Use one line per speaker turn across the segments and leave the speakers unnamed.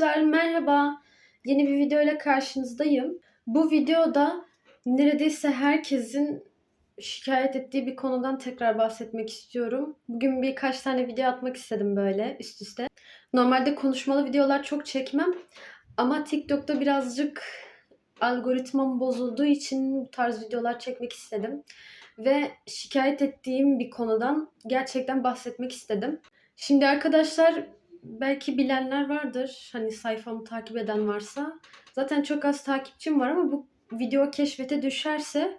Arkadaşlar merhaba. Yeni bir video ile karşınızdayım. Bu videoda neredeyse herkesin şikayet ettiği bir konudan tekrar bahsetmek istiyorum. Bugün birkaç tane video atmak istedim böyle üst üste. Normalde konuşmalı videolar çok çekmem ama TikTok'ta birazcık algoritmam bozulduğu için bu tarz videolar çekmek istedim. Ve şikayet ettiğim bir konudan gerçekten bahsetmek istedim. Şimdi arkadaşlar belki bilenler vardır. Hani sayfamı takip eden varsa. Zaten çok az takipçim var ama bu video keşfete düşerse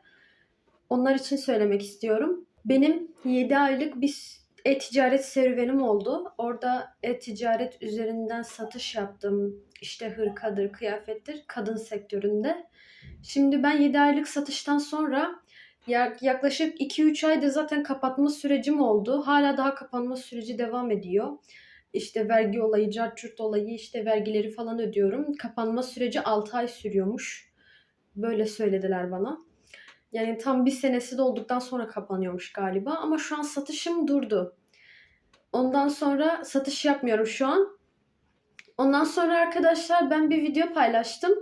onlar için söylemek istiyorum. Benim 7 aylık bir e-ticaret serüvenim oldu. Orada e-ticaret üzerinden satış yaptım. İşte hırkadır, kıyafettir, kadın sektöründe. Şimdi ben 7 aylık satıştan sonra yaklaşık 2-3 ayda zaten kapatma sürecim oldu. Hala daha kapanma süreci devam ediyor işte vergi olayı, cartçurt olayı, işte vergileri falan ödüyorum. Kapanma süreci 6 ay sürüyormuş. Böyle söylediler bana. Yani tam bir senesi dolduktan sonra kapanıyormuş galiba. Ama şu an satışım durdu. Ondan sonra satış yapmıyorum şu an. Ondan sonra arkadaşlar ben bir video paylaştım.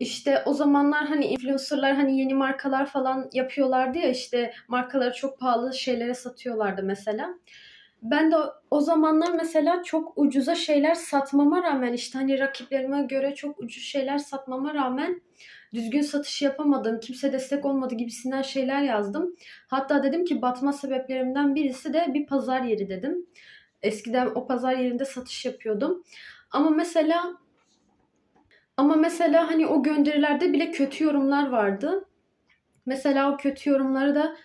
İşte o zamanlar hani influencerlar hani yeni markalar falan yapıyorlardı ya işte markaları çok pahalı şeylere satıyorlardı mesela. Ben de o zamanlar mesela çok ucuza şeyler satmama rağmen işte hani rakiplerime göre çok ucuz şeyler satmama rağmen düzgün satış yapamadım, kimse destek olmadı gibisinden şeyler yazdım. Hatta dedim ki batma sebeplerimden birisi de bir pazar yeri dedim. Eskiden o pazar yerinde satış yapıyordum. Ama mesela ama mesela hani o gönderilerde bile kötü yorumlar vardı. Mesela o kötü yorumları da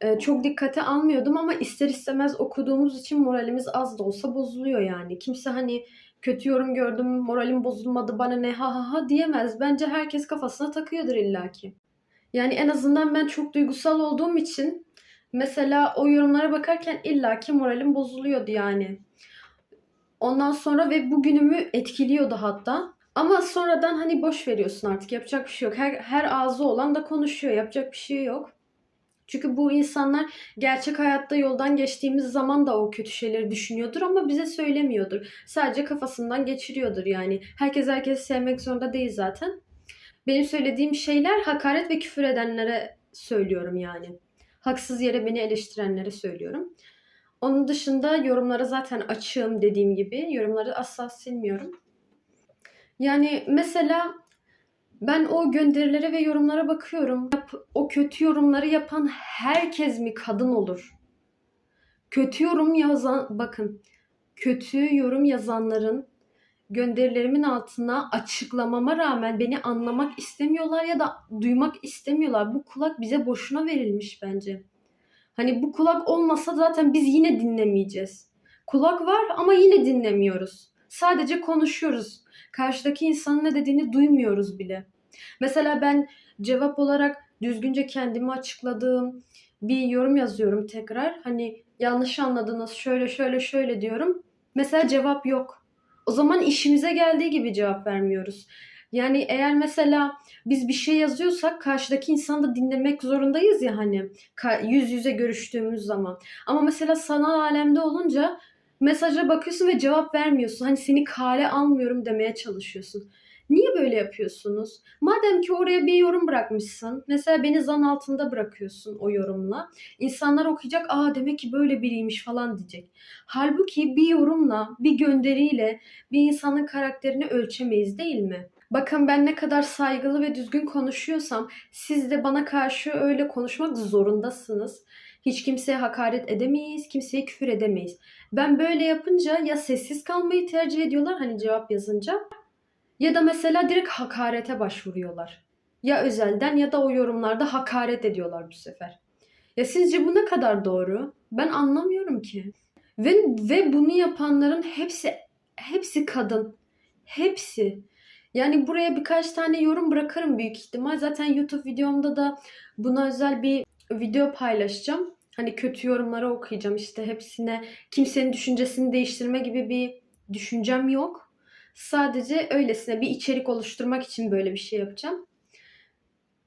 e, çok dikkate almıyordum ama ister istemez okuduğumuz için moralimiz az da olsa bozuluyor yani. Kimse hani kötü yorum gördüm, moralim bozulmadı bana ne ha ha ha diyemez. Bence herkes kafasına takıyordur illaki. Yani en azından ben çok duygusal olduğum için mesela o yorumlara bakarken illaki moralim bozuluyordu yani. Ondan sonra ve bugünümü etkiliyordu hatta. Ama sonradan hani boş veriyorsun artık yapacak bir şey yok. Her, her ağzı olan da konuşuyor yapacak bir şey yok. Çünkü bu insanlar gerçek hayatta yoldan geçtiğimiz zaman da o kötü şeyleri düşünüyordur ama bize söylemiyordur. Sadece kafasından geçiriyordur yani. Herkes herkesi sevmek zorunda değil zaten. Benim söylediğim şeyler hakaret ve küfür edenlere söylüyorum yani. Haksız yere beni eleştirenlere söylüyorum. Onun dışında yorumlara zaten açığım dediğim gibi. Yorumları asla silmiyorum. Yani mesela ben o gönderilere ve yorumlara bakıyorum. O kötü yorumları yapan herkes mi kadın olur? Kötü yorum yazan bakın kötü yorum yazanların gönderilerimin altına açıklamama rağmen beni anlamak istemiyorlar ya da duymak istemiyorlar. Bu kulak bize boşuna verilmiş bence. Hani bu kulak olmasa zaten biz yine dinlemeyeceğiz. Kulak var ama yine dinlemiyoruz. Sadece konuşuyoruz. Karşıdaki insanın ne dediğini duymuyoruz bile. Mesela ben cevap olarak düzgünce kendimi açıkladığım bir yorum yazıyorum tekrar. Hani yanlış anladınız şöyle şöyle şöyle diyorum. Mesela cevap yok. O zaman işimize geldiği gibi cevap vermiyoruz. Yani eğer mesela biz bir şey yazıyorsak karşıdaki insanı da dinlemek zorundayız ya hani yüz yüze görüştüğümüz zaman. Ama mesela sanal alemde olunca mesaja bakıyorsun ve cevap vermiyorsun. Hani seni kale almıyorum demeye çalışıyorsun. Niye böyle yapıyorsunuz? Madem ki oraya bir yorum bırakmışsın. Mesela beni zan altında bırakıyorsun o yorumla. İnsanlar okuyacak aa demek ki böyle biriymiş falan diyecek. Halbuki bir yorumla, bir gönderiyle bir insanın karakterini ölçemeyiz değil mi? Bakın ben ne kadar saygılı ve düzgün konuşuyorsam siz de bana karşı öyle konuşmak zorundasınız. Hiç kimseye hakaret edemeyiz, kimseye küfür edemeyiz. Ben böyle yapınca ya sessiz kalmayı tercih ediyorlar hani cevap yazınca ya da mesela direkt hakarete başvuruyorlar. Ya özelden ya da o yorumlarda hakaret ediyorlar bu sefer. Ya sizce bu ne kadar doğru? Ben anlamıyorum ki. Ve ve bunu yapanların hepsi hepsi kadın. Hepsi. Yani buraya birkaç tane yorum bırakırım büyük ihtimal. Zaten YouTube videomda da buna özel bir video paylaşacağım. Hani kötü yorumları okuyacağım işte hepsine kimsenin düşüncesini değiştirme gibi bir düşüncem yok. Sadece öylesine bir içerik oluşturmak için böyle bir şey yapacağım.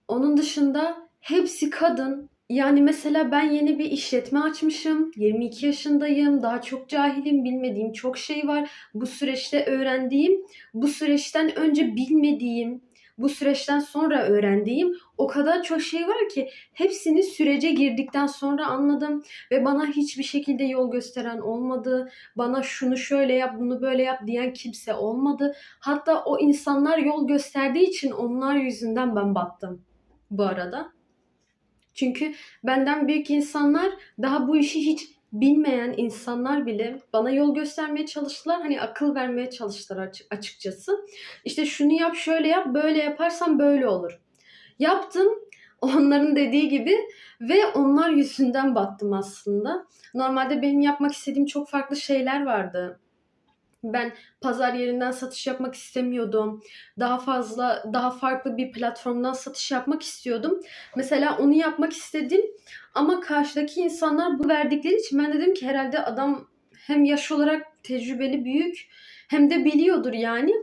Onun dışında hepsi kadın. Yani mesela ben yeni bir işletme açmışım. 22 yaşındayım. Daha çok cahilim. Bilmediğim çok şey var. Bu süreçte öğrendiğim, bu süreçten önce bilmediğim, bu süreçten sonra öğrendiğim o kadar çok şey var ki hepsini sürece girdikten sonra anladım ve bana hiçbir şekilde yol gösteren olmadı. Bana şunu şöyle yap, bunu böyle yap diyen kimse olmadı. Hatta o insanlar yol gösterdiği için onlar yüzünden ben battım bu arada. Çünkü benden büyük insanlar daha bu işi hiç bilmeyen insanlar bile bana yol göstermeye çalıştılar. Hani akıl vermeye çalıştılar açık- açıkçası. İşte şunu yap, şöyle yap, böyle yaparsan böyle olur. Yaptım onların dediği gibi ve onlar yüzünden battım aslında. Normalde benim yapmak istediğim çok farklı şeyler vardı. Ben pazar yerinden satış yapmak istemiyordum. Daha fazla, daha farklı bir platformdan satış yapmak istiyordum. Mesela onu yapmak istedim ama karşıdaki insanlar bu verdikleri için ben dedim ki herhalde adam hem yaş olarak tecrübeli büyük hem de biliyordur yani.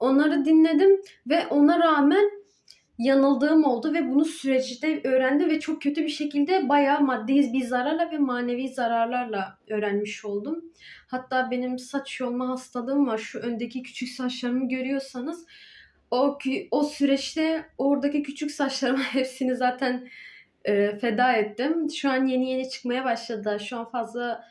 Onları dinledim ve ona rağmen yanıldığım oldu ve bunu süreçte öğrendim ve çok kötü bir şekilde bayağı maddi bir zararla ve manevi zararlarla öğrenmiş oldum. Hatta benim saç yolma hastalığım var. Şu öndeki küçük saçlarımı görüyorsanız o o süreçte oradaki küçük saçlarımı hepsini zaten e, feda ettim. Şu an yeni yeni çıkmaya başladı. Şu an fazla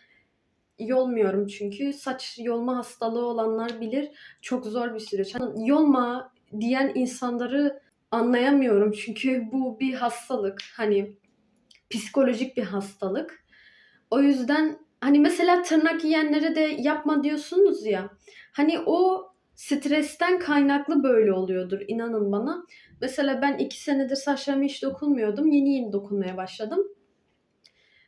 yolmuyorum çünkü saç yolma hastalığı olanlar bilir. Çok zor bir süreç. Yolma diyen insanları anlayamıyorum çünkü bu bir hastalık. Hani psikolojik bir hastalık. O yüzden hani mesela tırnak yiyenlere de yapma diyorsunuz ya. Hani o stresten kaynaklı böyle oluyordur inanın bana. Mesela ben iki senedir saçlarıma hiç dokunmuyordum. Yeni yeni dokunmaya başladım.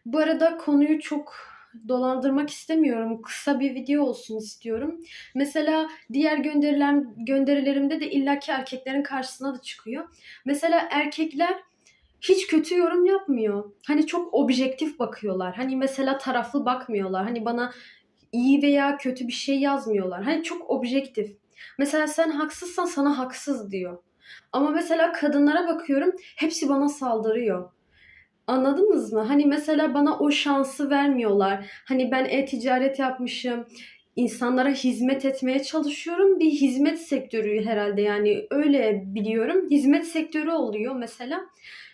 Bu arada konuyu çok dolandırmak istemiyorum. Kısa bir video olsun istiyorum. Mesela diğer gönderilen gönderilerimde de illaki erkeklerin karşısına da çıkıyor. Mesela erkekler hiç kötü yorum yapmıyor. Hani çok objektif bakıyorlar. Hani mesela taraflı bakmıyorlar. Hani bana iyi veya kötü bir şey yazmıyorlar. Hani çok objektif. Mesela sen haksızsan sana haksız diyor. Ama mesela kadınlara bakıyorum hepsi bana saldırıyor. Anladınız mı? Hani mesela bana o şansı vermiyorlar. Hani ben e-ticaret yapmışım. insanlara hizmet etmeye çalışıyorum. Bir hizmet sektörü herhalde yani öyle biliyorum. Hizmet sektörü oluyor mesela.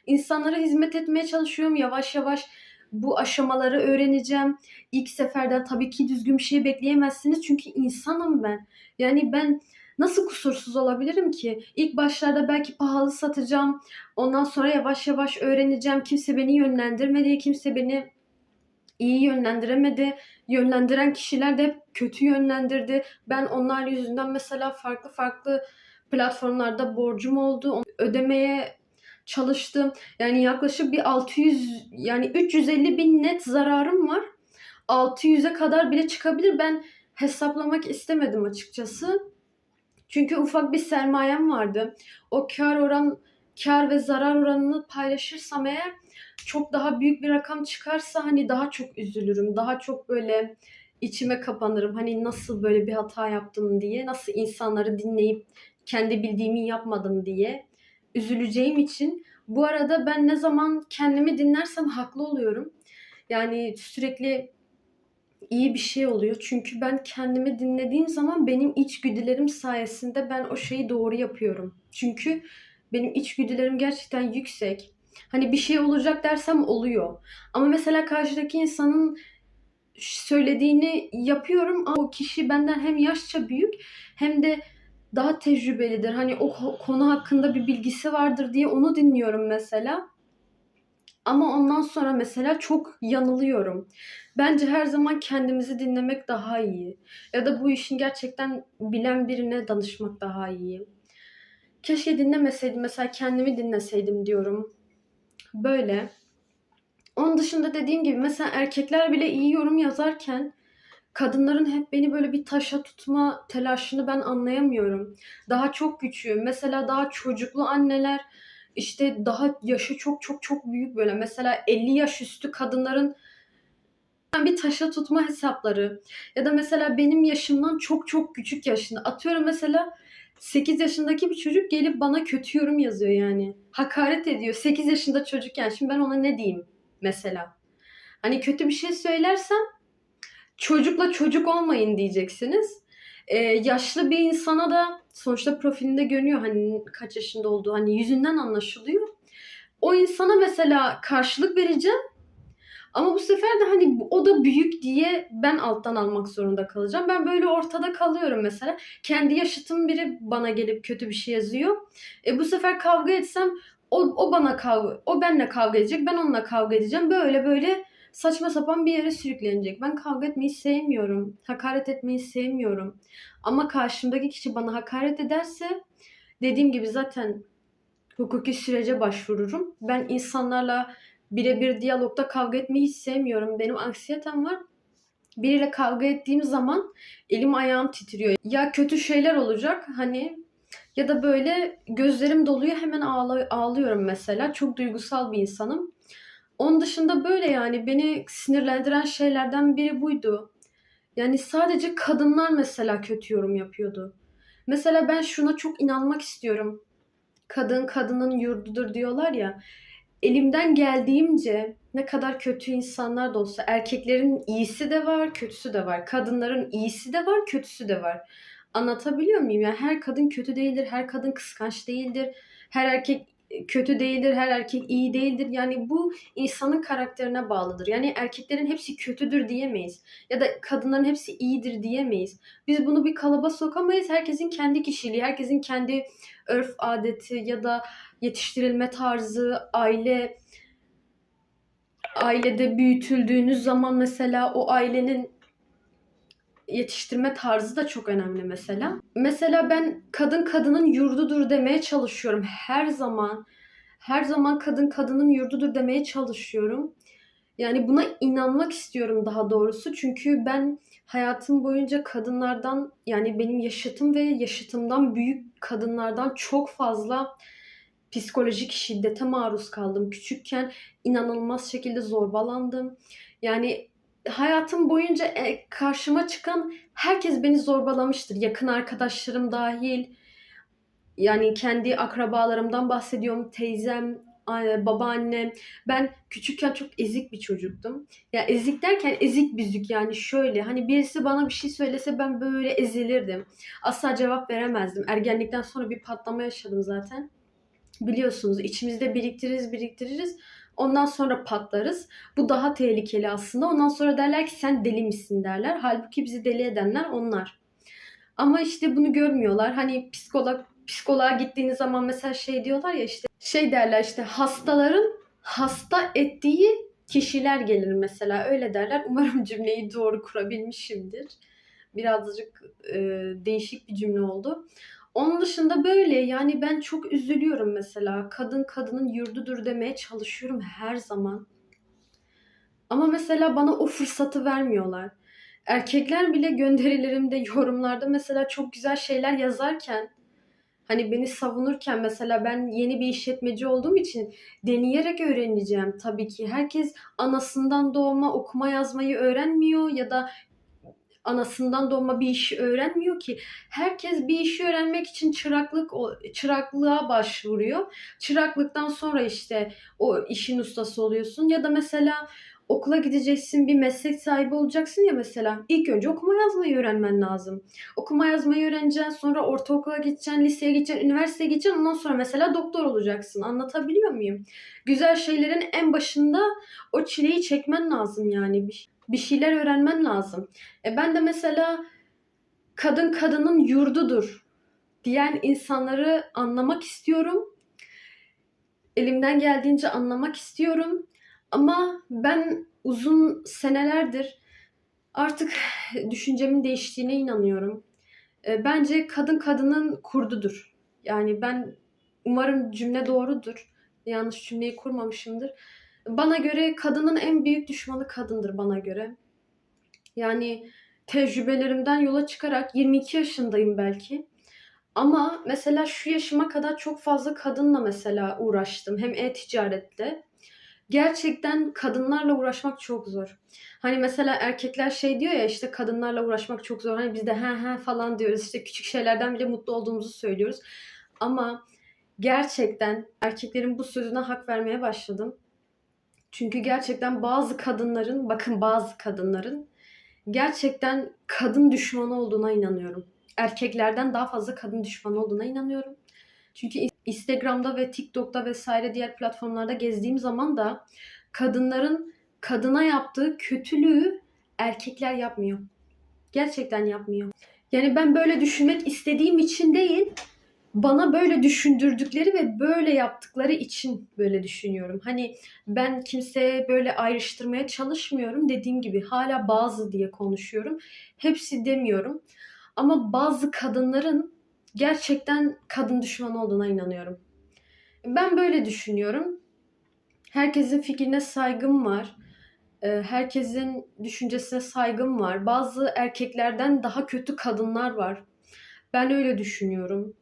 İnsanlara hizmet etmeye çalışıyorum. Yavaş yavaş bu aşamaları öğreneceğim. İlk seferden tabii ki düzgün bir şey bekleyemezsiniz. Çünkü insanım ben. Yani ben nasıl kusursuz olabilirim ki? İlk başlarda belki pahalı satacağım. Ondan sonra yavaş yavaş öğreneceğim. Kimse beni yönlendirmedi. Kimse beni iyi yönlendiremedi. Yönlendiren kişiler de hep kötü yönlendirdi. Ben onlar yüzünden mesela farklı farklı platformlarda borcum oldu. Ödemeye çalıştım. Yani yaklaşık bir 600 yani 350 bin net zararım var. 600'e kadar bile çıkabilir. Ben hesaplamak istemedim açıkçası. Çünkü ufak bir sermayem vardı. O kar oran kar ve zarar oranını paylaşırsam eğer çok daha büyük bir rakam çıkarsa hani daha çok üzülürüm. Daha çok böyle içime kapanırım. Hani nasıl böyle bir hata yaptım diye, nasıl insanları dinleyip kendi bildiğimi yapmadım diye üzüleceğim için bu arada ben ne zaman kendimi dinlersem haklı oluyorum. Yani sürekli iyi bir şey oluyor. Çünkü ben kendimi dinlediğim zaman benim içgüdülerim sayesinde ben o şeyi doğru yapıyorum. Çünkü benim içgüdülerim gerçekten yüksek. Hani bir şey olacak dersem oluyor. Ama mesela karşıdaki insanın söylediğini yapıyorum ama o kişi benden hem yaşça büyük hem de daha tecrübelidir. Hani o ko- konu hakkında bir bilgisi vardır diye onu dinliyorum mesela. Ama ondan sonra mesela çok yanılıyorum. Bence her zaman kendimizi dinlemek daha iyi. Ya da bu işin gerçekten bilen birine danışmak daha iyi. Keşke dinlemeseydim. Mesela kendimi dinleseydim diyorum. Böyle. Onun dışında dediğim gibi mesela erkekler bile iyi yorum yazarken kadınların hep beni böyle bir taşa tutma telaşını ben anlayamıyorum. Daha çok küçüğüm. Mesela daha çocuklu anneler işte daha yaşı çok çok çok büyük böyle. Mesela 50 yaş üstü kadınların bir taşa tutma hesapları. Ya da mesela benim yaşımdan çok çok küçük yaşında. Atıyorum mesela 8 yaşındaki bir çocuk gelip bana kötü yorum yazıyor yani. Hakaret ediyor. 8 yaşında çocukken. Şimdi ben ona ne diyeyim? mesela. Hani kötü bir şey söylersem çocukla çocuk olmayın diyeceksiniz. Ee, yaşlı bir insana da sonuçta profilinde görünüyor hani kaç yaşında olduğu hani yüzünden anlaşılıyor. O insana mesela karşılık vereceğim ama bu sefer de hani o da büyük diye ben alttan almak zorunda kalacağım. Ben böyle ortada kalıyorum mesela. Kendi yaşıtım biri bana gelip kötü bir şey yazıyor. E bu sefer kavga etsem o, o bana kavga, o benle kavga edecek, ben onunla kavga edeceğim. Böyle böyle saçma sapan bir yere sürüklenecek. Ben kavga etmeyi sevmiyorum. Hakaret etmeyi sevmiyorum. Ama karşımdaki kişi bana hakaret ederse dediğim gibi zaten hukuki sürece başvururum. Ben insanlarla birebir diyalogda kavga etmeyi hiç sevmiyorum. Benim anksiyetem var. Biriyle kavga ettiğim zaman elim ayağım titriyor. Ya kötü şeyler olacak hani ya da böyle gözlerim doluyor hemen ağla- ağlıyorum mesela. Çok duygusal bir insanım. Onun dışında böyle yani beni sinirlendiren şeylerden biri buydu. Yani sadece kadınlar mesela kötü yorum yapıyordu. Mesela ben şuna çok inanmak istiyorum. Kadın kadının yurdudur diyorlar ya. Elimden geldiğimce ne kadar kötü insanlar da olsa erkeklerin iyisi de var, kötüsü de var. Kadınların iyisi de var, kötüsü de var. Anlatabiliyor muyum? Yani her kadın kötü değildir, her kadın kıskanç değildir, her erkek kötü değildir, her erkek iyi değildir. Yani bu insanın karakterine bağlıdır. Yani erkeklerin hepsi kötüdür diyemeyiz. Ya da kadınların hepsi iyidir diyemeyiz. Biz bunu bir kalıba sokamayız. Herkesin kendi kişiliği, herkesin kendi örf adeti ya da yetiştirilme tarzı, aile ailede büyütüldüğünüz zaman mesela o ailenin yetiştirme tarzı da çok önemli mesela. Mesela ben kadın kadının yurdudur demeye çalışıyorum her zaman. Her zaman kadın kadının yurdudur demeye çalışıyorum. Yani buna inanmak istiyorum daha doğrusu. Çünkü ben hayatım boyunca kadınlardan yani benim yaşıtım ve yaşıtımdan büyük kadınlardan çok fazla psikolojik şiddete maruz kaldım. Küçükken inanılmaz şekilde zorbalandım. Yani hayatım boyunca e, karşıma çıkan herkes beni zorbalamıştır. Yakın arkadaşlarım dahil. Yani kendi akrabalarımdan bahsediyorum. Teyzem, a- babaannem. Ben küçükken çok ezik bir çocuktum. Ya ezik derken ezik büzük yani şöyle. Hani birisi bana bir şey söylese ben böyle ezilirdim. Asla cevap veremezdim. Ergenlikten sonra bir patlama yaşadım zaten. Biliyorsunuz içimizde biriktiririz biriktiririz. Ondan sonra patlarız. Bu daha tehlikeli aslında. Ondan sonra derler ki sen deli misin derler. Halbuki bizi deli edenler onlar. Ama işte bunu görmüyorlar. Hani psikolog psikoloğa gittiğiniz zaman mesela şey diyorlar ya işte şey derler işte hastaların hasta ettiği kişiler gelir mesela öyle derler. Umarım cümleyi doğru kurabilmişimdir. Birazcık e, değişik bir cümle oldu. Onun dışında böyle yani ben çok üzülüyorum mesela. Kadın kadının yurdudur demeye çalışıyorum her zaman. Ama mesela bana o fırsatı vermiyorlar. Erkekler bile gönderilerimde, yorumlarda mesela çok güzel şeyler yazarken hani beni savunurken mesela ben yeni bir işletmeci olduğum için deneyerek öğreneceğim tabii ki. Herkes anasından doğma okuma yazmayı öğrenmiyor ya da anasından doğma bir işi öğrenmiyor ki. Herkes bir işi öğrenmek için çıraklık çıraklığa başvuruyor. Çıraklıktan sonra işte o işin ustası oluyorsun ya da mesela okula gideceksin, bir meslek sahibi olacaksın ya mesela. İlk önce okuma yazmayı öğrenmen lazım. Okuma yazmayı öğreneceksin, sonra ortaokula gideceksin, liseye gideceksin, üniversiteye gideceksin. Ondan sonra mesela doktor olacaksın. Anlatabiliyor muyum? Güzel şeylerin en başında o çileyi çekmen lazım yani. Bir, şeyler öğrenmen lazım. E ben de mesela kadın kadının yurdudur diyen insanları anlamak istiyorum. Elimden geldiğince anlamak istiyorum. Ama ben uzun senelerdir artık düşüncemin değiştiğine inanıyorum. E, Bence kadın kadının kurdudur. Yani ben umarım cümle doğrudur. Yanlış cümleyi kurmamışımdır. Bana göre kadının en büyük düşmanı kadındır bana göre. Yani tecrübelerimden yola çıkarak 22 yaşındayım belki. Ama mesela şu yaşıma kadar çok fazla kadınla mesela uğraştım. Hem e-ticaretle. Gerçekten kadınlarla uğraşmak çok zor. Hani mesela erkekler şey diyor ya işte kadınlarla uğraşmak çok zor. Hani biz de he he falan diyoruz. İşte küçük şeylerden bile mutlu olduğumuzu söylüyoruz. Ama gerçekten erkeklerin bu sözüne hak vermeye başladım. Çünkü gerçekten bazı kadınların, bakın bazı kadınların gerçekten kadın düşmanı olduğuna inanıyorum. Erkeklerden daha fazla kadın düşmanı olduğuna inanıyorum. Çünkü Instagram'da ve TikTok'ta vesaire diğer platformlarda gezdiğim zaman da kadınların kadına yaptığı kötülüğü erkekler yapmıyor. Gerçekten yapmıyor. Yani ben böyle düşünmek istediğim için değil, bana böyle düşündürdükleri ve böyle yaptıkları için böyle düşünüyorum. Hani ben kimseye böyle ayrıştırmaya çalışmıyorum. Dediğim gibi hala bazı diye konuşuyorum. Hepsi demiyorum. Ama bazı kadınların gerçekten kadın düşmanı olduğuna inanıyorum. Ben böyle düşünüyorum. Herkesin fikrine saygım var. Ee, Herkesin düşüncesine saygım var. Bazı erkeklerden daha kötü kadınlar var. Ben öyle düşünüyorum.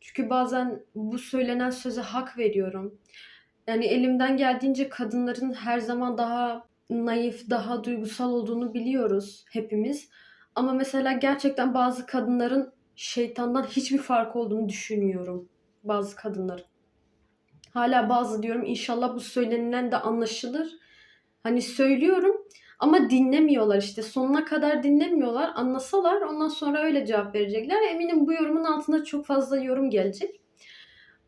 Çünkü bazen bu söylenen söze hak veriyorum. Yani elimden geldiğince kadınların her zaman daha naif, daha duygusal olduğunu biliyoruz hepimiz. Ama mesela gerçekten bazı kadınların şeytandan hiçbir fark olduğunu düşünmüyorum. Bazı kadınların. Hala bazı diyorum inşallah bu söylenilen de anlaşılır. Hani söylüyorum ama dinlemiyorlar işte. Sonuna kadar dinlemiyorlar. Anlasalar ondan sonra öyle cevap verecekler. Eminim bu yorumun altında çok fazla yorum gelecek.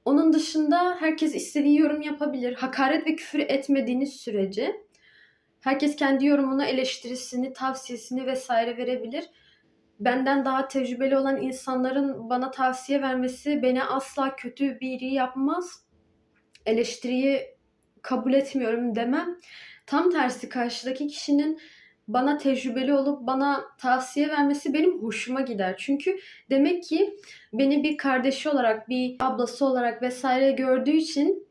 Onun dışında herkes istediği yorum yapabilir. Hakaret ve küfür etmediğiniz sürece herkes kendi yorumunu, eleştirisini, tavsiyesini vesaire verebilir. Benden daha tecrübeli olan insanların bana tavsiye vermesi beni asla kötü biri yapmaz. Eleştiriyi kabul etmiyorum demem. Tam tersi karşıdaki kişinin bana tecrübeli olup bana tavsiye vermesi benim hoşuma gider. Çünkü demek ki beni bir kardeşi olarak, bir ablası olarak vesaire gördüğü için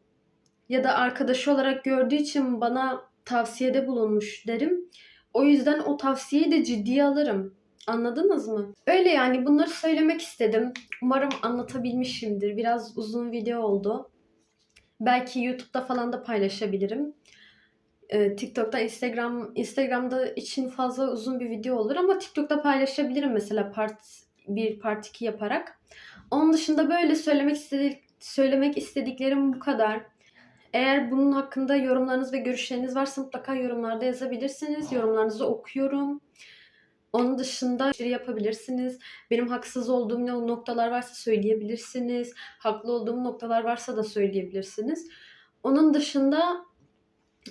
ya da arkadaşı olarak gördüğü için bana tavsiyede bulunmuş derim. O yüzden o tavsiyeyi de ciddiye alırım. Anladınız mı? Öyle yani bunları söylemek istedim. Umarım anlatabilmişimdir. Biraz uzun video oldu. Belki YouTube'da falan da paylaşabilirim. Ee, TikTok'ta, Instagram, Instagram'da için fazla uzun bir video olur ama TikTok'ta paylaşabilirim mesela part 1, part 2 yaparak. Onun dışında böyle söylemek istedik, söylemek istediklerim bu kadar. Eğer bunun hakkında yorumlarınız ve görüşleriniz varsa mutlaka yorumlarda yazabilirsiniz. Yorumlarınızı okuyorum. Onun dışında şey yapabilirsiniz. Benim haksız olduğum noktalar varsa söyleyebilirsiniz. Haklı olduğum noktalar varsa da söyleyebilirsiniz. Onun dışında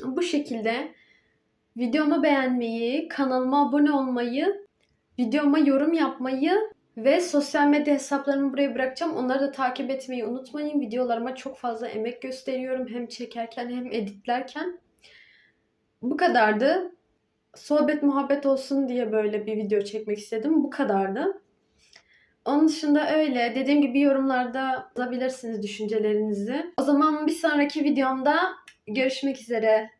bu şekilde videomu beğenmeyi, kanalıma abone olmayı, videoma yorum yapmayı ve sosyal medya hesaplarımı buraya bırakacağım. Onları da takip etmeyi unutmayın. Videolarıma çok fazla emek gösteriyorum. Hem çekerken hem editlerken. Bu kadardı. Sohbet muhabbet olsun diye böyle bir video çekmek istedim. Bu kadardı. Onun dışında öyle. Dediğim gibi yorumlarda yazabilirsiniz düşüncelerinizi. O zaman bir sonraki videomda görüşmek üzere.